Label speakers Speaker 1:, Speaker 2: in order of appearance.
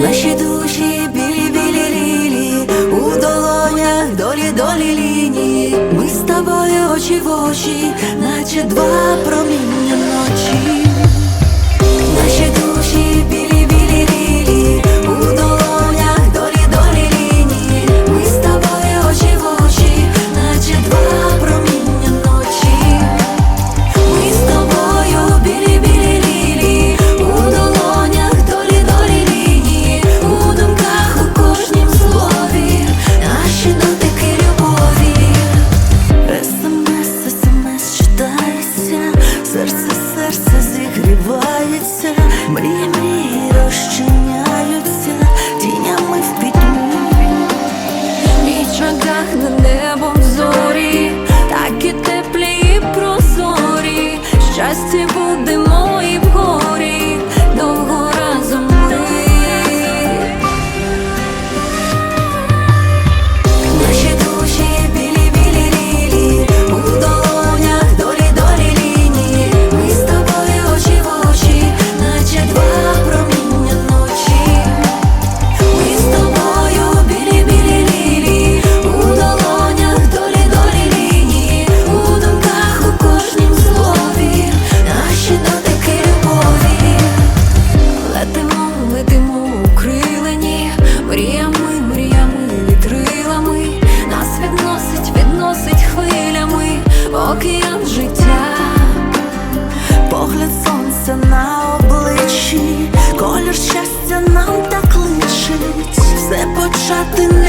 Speaker 1: Наші душі білі-білі лілі у долонях долі-долі лінії. Ми з тобою очі в очі, наче два проміння ночі. Душа ти не